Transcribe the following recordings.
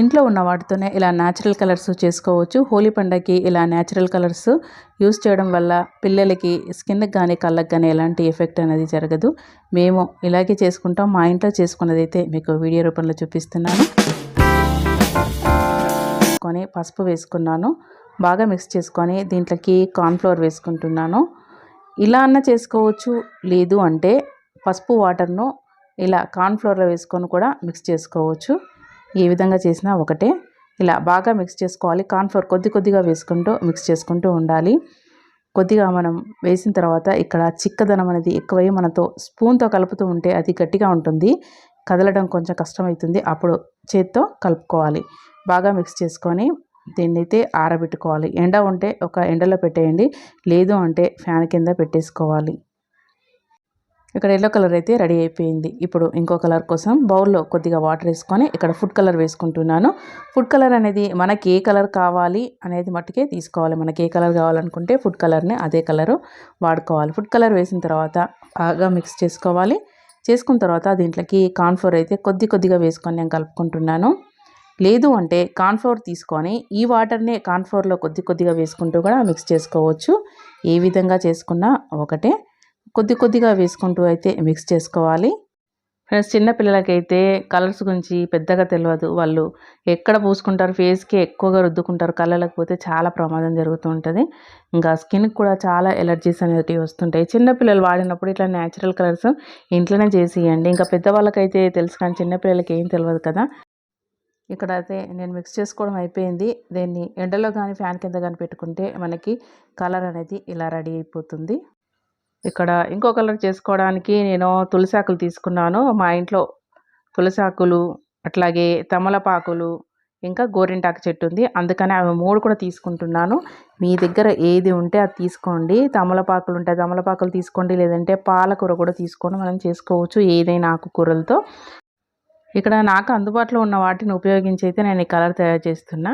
ఇంట్లో ఉన్న వాటితోనే ఇలా న్యాచురల్ కలర్స్ చేసుకోవచ్చు. హోలీ పండగకి ఇలా న్యాచురల్ కలర్స్ యూస్ చేయడం వల్ల పిల్లలకి స్కిన్కి కానీ కళ్ళకి కానీ ఎలాంటి ఎఫెక్ట్ అనేది జరగదు. మేము ఇలాగే చేసుకుంటాం. మా ఇంట్లో చేసుకున్నది అయితే మీకు వీడియో రూపంలో చూపిస్తున్నాను. కొని పసుపు వేసుకున్నాను. బాగా మిక్స్ చేసుకొని దీంట్లోకి కార్న్ఫ్లోర్ వేసుకుంటున్నాను. ఇలా అన్న చేసుకోవచ్చు. లేదు అంటే పసుపు వాటర్ను ఇలా కార్న్ఫ్లోర్లో వేసుకొని కూడా మిక్స్ చేసుకోవచ్చు. ఏ విధంగా చేసినా ఒకటే. ఇలా బాగా మిక్స్ చేసుకోవాలి. కార్న్ఫ్లోర్ కొద్ది కొద్దిగా వేసుకుంటూ మిక్స్ చేసుకుంటూ ఉండాలి. కొద్దిగా మనం వేసిన తర్వాత ఇక్కడ చిక్కదనం అనేది ఎక్కువై మనతో స్పూన్తో కలుపుతూ ఉంటే అది గట్టిగా ఉంటుంది. కదలడం కొంచెం కష్టమవుతుంది. అప్పుడు చేత్తో కలుపుకోవాలి. బాగా మిక్స్ చేసుకొని దీన్ని అయితే ఆరబెట్టుకోవాలి. ఎండ ఉంటే ఒక ఎండలో పెట్టేయండి. లేదు అంటే ఫ్యాన్ కింద పెట్టేసుకోవాలి. ఇక్కడ ఎల్లో కలర్ అయితే రెడీ అయిపోయింది. ఇప్పుడు ఇంకో కలర్ కోసం బౌల్లో కొద్దిగా వాటర్ వేసుకొని ఇక్కడ ఫుడ్ కలర్ వేసుకుంటున్నాను. ఫుడ్ కలర్ అనేది మనకి ఏ కలర్ కావాలి అనేది మట్టుకే తీసుకోవాలి. మనకి ఏ కలర్ కావాలనుకుంటే ఫుడ్ కలర్ని అదే కలరు వాడుకోవాలి. ఫుడ్ కలర్ వేసిన తర్వాత బాగా మిక్స్ చేసుకోవాలి. చేసుకున్న తర్వాత దీంట్లోకి కార్న్ఫ్లోర్ అయితే కొద్ది కొద్దిగా వేసుకొని నేను కలుపుకుంటున్నాను. లేదు అంటే కార్న్ఫ్లోర్ తీసుకొని ఈ వాటర్నే కార్న్ఫ్లోర్లో కొద్ది కొద్దిగా వేసుకుంటూ కూడా మిక్స్ చేసుకోవచ్చు. ఏ విధంగా చేసుకున్నా ఒకటే. కొద్ది కొద్దిగా వేసుకుంటూ అయితే మిక్స్ చేసుకోవాలి. ఫ్రెండ్స్ చిన్నపిల్లలకైతే కలర్స్ గురించి పెద్దగా తెలియదు వాళ్ళు ఎక్కడ పూసుకుంటారు ఫేస్కి ఎక్కువగా రుద్దుకుంటారు కళ్ళలకు పోతే చాలా ప్రమాదం జరుగుతూ ఉంటుంది. ఇంకా స్కిన్కి కూడా చాలా ఎలర్జీస్ అనేవి వస్తుంటాయి. చిన్నపిల్లలు వాడినప్పుడు ఇట్లా న్యాచురల్ కలర్స్ ఇంట్లోనే చేసియండి. ఇంకా పెద్దవాళ్ళకైతే తెలుసు కానీ చిన్నపిల్లలకి ఏం తెలియదు కదా. ఇక్కడ అయితే నేను మిక్స్ చేసుకోవడం అయిపోయింది. దీన్ని ఎండలో కానీ ఫ్యాన్ కింద కానీ పెట్టుకుంటే మనకి కలర్ అనేది ఇలా రెడీ అయిపోతుంది. ఇక్కడ ఇంకో కలర్ చేసుకోవడానికి నేను తులసాకులు తీసుకున్నాను. మా ఇంట్లో తులసాకులు అట్లాగే తమలపాకులు ఇంకా గోరింటాకు చెట్టు ఉంది. అందుకని అవి మూడు కూడా తీసుకుంటున్నాను. మీ దగ్గర ఏది ఉంటే అది తీసుకోండి. తమలపాకులు ఉంటే తమలపాకులు తీసుకోండి. లేదంటే పాలకూర కూడా తీసుకొని మనం చేసుకోవచ్చు ఏదైనా ఆకుకూరలతో. ఇక్కడ నాకు అందుబాటులో ఉన్న వాటిని ఉపయోగించి అయితే నేను ఈ కలర్ తయారు చేస్తున్నా.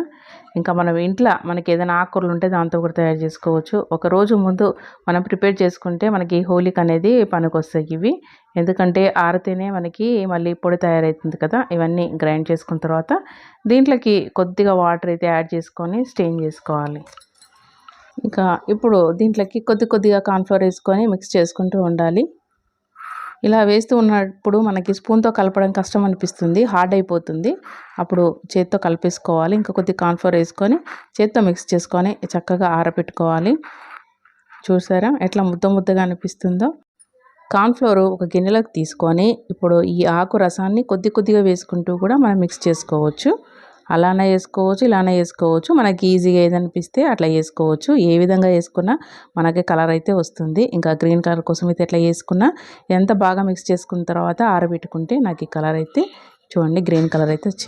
ఇంకా మనం ఇంట్లో మనకి ఏదైనా ఆకుకూరలు ఉంటే దాంతో కూడా తయారు చేసుకోవచ్చు. ఒక రోజు ముందు మనం ప్రిపేర్ చేసుకుంటే మనకి హోలీకి అనేది పనికొస్తాయి ఇవి. ఎందుకంటే ఆరితేనే మనకి మళ్ళీ పొడి తయారవుతుంది కదా ఇవన్నీ గ్రైండ్ చేసుకున్న తర్వాత దీంట్లోకి కొద్దిగా వాటర్ అయితే యాడ్ చేసుకొని స్టెయిన్ చేసుకోవాలి. ఇంకా ఇప్పుడు దీంట్లోకి కొద్ది కొద్దిగా కాన్ఫ్లవర్ వేసుకొని మిక్స్ చేసుకుంటూ ఉండాలి. ఇలా వేస్తూ ఉన్నప్పుడు మనకి స్పూన్తో కలపడం కష్టం అనిపిస్తుంది హార్డ్ అయిపోతుంది. అప్పుడు చేత్తో కలిపేసుకోవాలి. ఇంకా కొద్ది కార్న్ఫ్లోర్ వేసుకొని చేత్తో మిక్స్ చేసుకొని చక్కగా ఆరబెట్టుకోవాలి. చూసారా ఎట్లా ముద్ద ముద్దగా అనిపిస్తుందో? కార్న్ఫ్లోర్ ఒక గిన్నెలోకి తీసుకొని ఇప్పుడు ఈ ఆకు రసాన్ని కొద్ది కొద్దిగా వేసుకుంటూ కూడా మనం మిక్స్ చేసుకోవచ్చు. అలానే వేసుకోవచ్చు ఇలానే వేసుకోవచ్చు మనకి ఈజీగా ఏదనిపిస్తే అట్లా వేసుకోవచ్చు ఏ విధంగా వేసుకున్నా మనకి కలర్ అయితే వస్తుంది. ఇంకా గ్రీన్ కలర్ కోసం అయితే ఎట్లా వేసుకున్నా ఎంత బాగా మిక్స్ చేసుకున్న తర్వాత ఆరబెట్టుకుంటే నాకు ఈ కలర్ అయితే చూడండి గ్రీన్ కలర్ అయితే వచ్చింది.